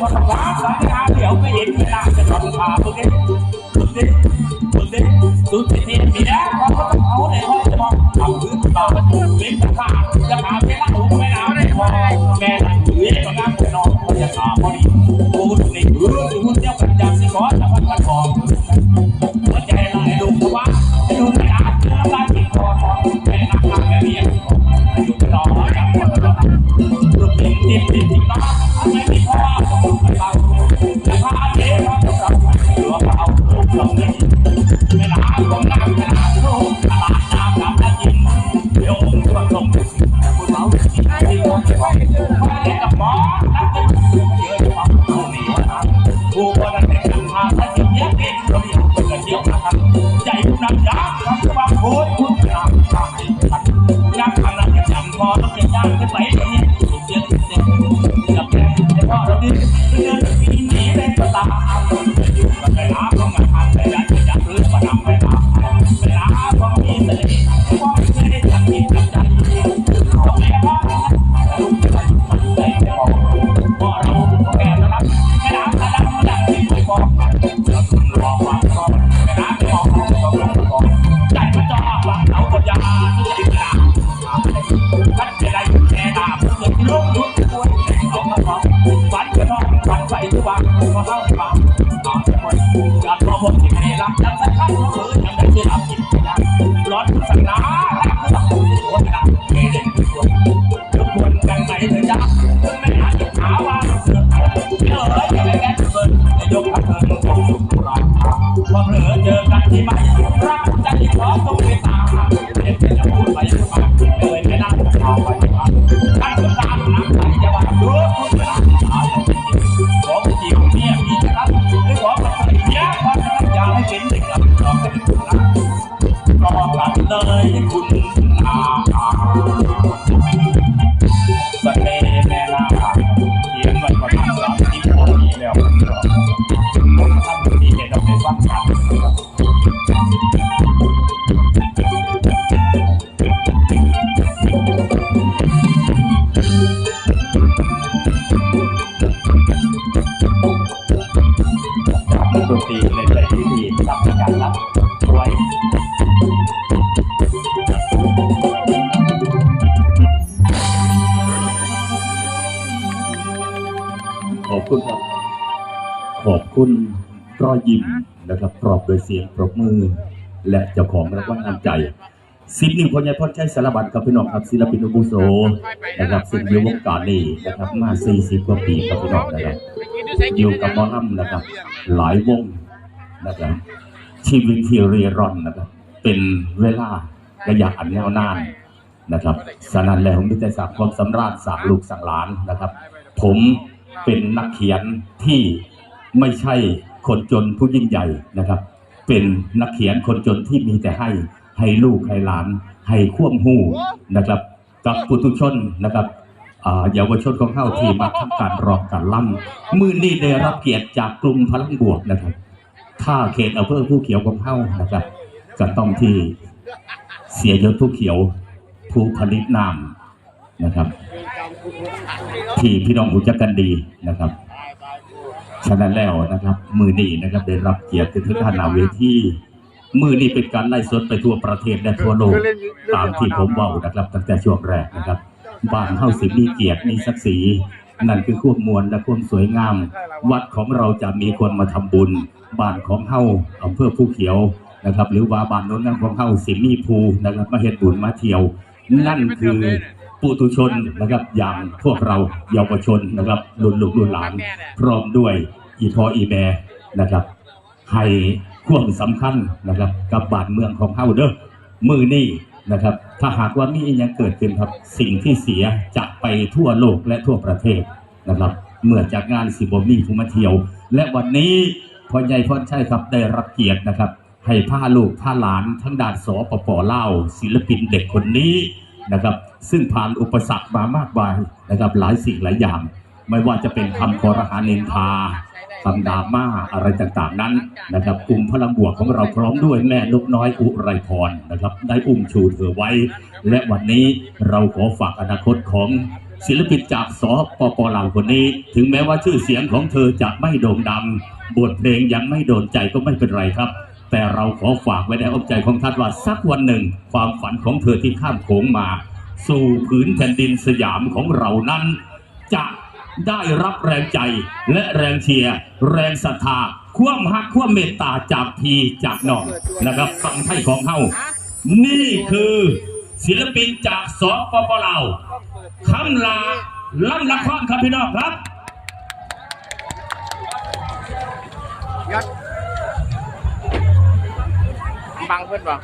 พอสักพักหลังงานเดี๋ยวไม่เห็นเวลาจะทำข่าวตัวเองตัวเองตัวเองตัวเทียนมีแล้วเขาก็ต้องเอาในห้องจะมองเอาพื้นต่อเป็นตะขาจะหาเวลาหูไม่หนาวได้พอแม่นั่งอยู่เองก็นั่งนอนมันจะขาพอดีโอ้นี่เออคุณเจ้าปัญญาสิขอจะพันวันบอกหัวใจลายลูกว่าให้ดูไม่อาจเจอลายที่คอแม่นั่งนั่งแม่เมียอยู่รอจับหมดแล้วลูกติดติดติดติดน้อทำไมไม่พอไม่ กมาเล่นกับหมอ ที่ลูกยุดควรเอามาบอกฝันจะนอนฝันใส่ทุกวันก็เข้าฟังตอนจะหมดการพอผมที่ไม่รับยังสักครั้งเออยังได้ที่รับกินนะร้อนสักนาแล้วก็ต้องหัวหนักแค่เด็กทุกคนทุกคนกันไหนเถอะจ้าไม่อาจจะหาว่าเสือเอย่าไปแก้เกินจะยกพักเธอลงสู่สุขราพอเผลอเจอกันที่ไม่รักใจขอต้องไปตามเด็กจะพูดไป เวลาหาของจริงของจริงเนี่ยมีนะครับหรือของมันเยอะความรักอยากให้เป็นเด็กกับเราเป็นคุณนะรอกันเลยคุณอาสเน่ห์แม่ลาเขียนไว้ประมาณสามสิบปีแล้วมรอผมทำดีให้เราได้ฟังกัน ดนตรีในเพลงที่ดีรับการรับไว้ขอบคุณครับ ขอบคุณรอยยิ้มนะครับปรอบโดยเสียงปรบมือ และเจ้าของรางวัลน้ำใจ สิบนิ้วพญายพรชัยสารบัตรกับพี่น้องครับศิลปินอุบุโสนะครับซึ่งอยู่วงการนี้นะครับมา 40 กว่าปีครับพี่น้องนะครับอยู่กับหมอลำนะครับ หลายวงนะครับชีวิตที่เรียร่อนนะครับ เป็นเวลาระยะอันยาวนานนะครับสนันแล้วมิตรศักดิ์ความสำราญสากลูกสังหลานนะครับ ผมเป็นนักเขียนที่ไม่ใช่คนจนผู้ยิ่งใหญ่นะครับ เป็นนักเขียนคนจนที่มีแต่ให้ ให้ลูกให้หลาน ให้ควมหูนะครับกับปุถุชนนะครับอ่าเยาวชนของเข้าที่มาทำการรองการล่ำมือนี้ได้รับเกียรติจากกลุ่มพลังบวกนะครับถ้าเขตอำเภอผู้เขียวของเข้านะครับก็ต้องที่เสียยศผู้เขียวผู้ผลิตน้ำนะครับ ที่พี่น้องรู้จักกันดีนะครับฉะนั้นแล้วนะครับ มือนี้นะครับได้รับเกียรติถึงขนาดเวที มือนี้เป็นการไล่สดไปทั่วประเทศและทั่วโลกตามที่ผมเว่านะครับ ตั้งแต่ช่วงแรกนะครับบ้านเฮาสิมีเกียรติมีศักดิ์ศรีนั่นคือความมวลและความสวยงาม วัดของเราจะมีคนมาทำบุญบ้านของเฮาอำเภอภูเขียวนะครับ หรือว่าบ้านโน้นนั่นของเฮาสิมีภูนะครับมาเฮ็ดบุญมาเที่ยว นั่นคือปุถุชนนะครับอย่างพวกเราเยาวชนนะครับรุ่นลูกรุ่นหลาน พร้อมด้วยอีพออีแม่นะครับให้ ความสำคัญนะครับกับบ้านเมืองของเฮาเด้อมือนี้นะครับ ถ้าหากว่ามีอยังเกิดขึ้นครับ สิ่งที่เสียจะไปทั่วโลกและทั่วประเทศนะครับ เมื่อจากงานสิบมีผู้มาเที่ยว และวันนี้พ่อใหญ่พ่อใช่ครับได้รับเกียรตินะครับ ให้พาลูกพาหลานทั้งด่านสปปลาศิลปินเด็กคนนี้นะครับ ซึ่งผ่านอุปสรรคมามากมายนะครับ หลายสิ่งหลายอย่าง ไม่ว่าจะเป็นคำคอรหานินทาคำดราม่าอะไรต่างๆนั้นนะครับกลุ่มพลังบวกของเราพร้อมด้วยแม่ลูกน้อยอุไรพรนะครับได้อุ้มชูเธอไว้ และวันนี้เราขอฝากอนาคตของศิลปินจากสปปลาวคนนี้ ถึงแม้ว่าชื่อเสียงของเธอจะไม่โด่งดังบทเพลงยังไม่โดนใจก็ไม่เป็นไรครับ แต่เราขอฝากไว้ในอ้อมใจของท่านว่าสักวันหนึ่ง ความฝันของเธอที่ข้ามโขงมา สู่ผืนแผ่นดินสยามของเรานั้นจะ ได้รับแรงใจและแรงเชียร์แรงศรัทธา ความหักความเมตตาจากพีจากน้องนะครับฟังไทยของเฮานี่คือศิลปินจากสปปลาวคำลาล่ำละครครับพี่น้องครับยัดบังเพื่อนบ่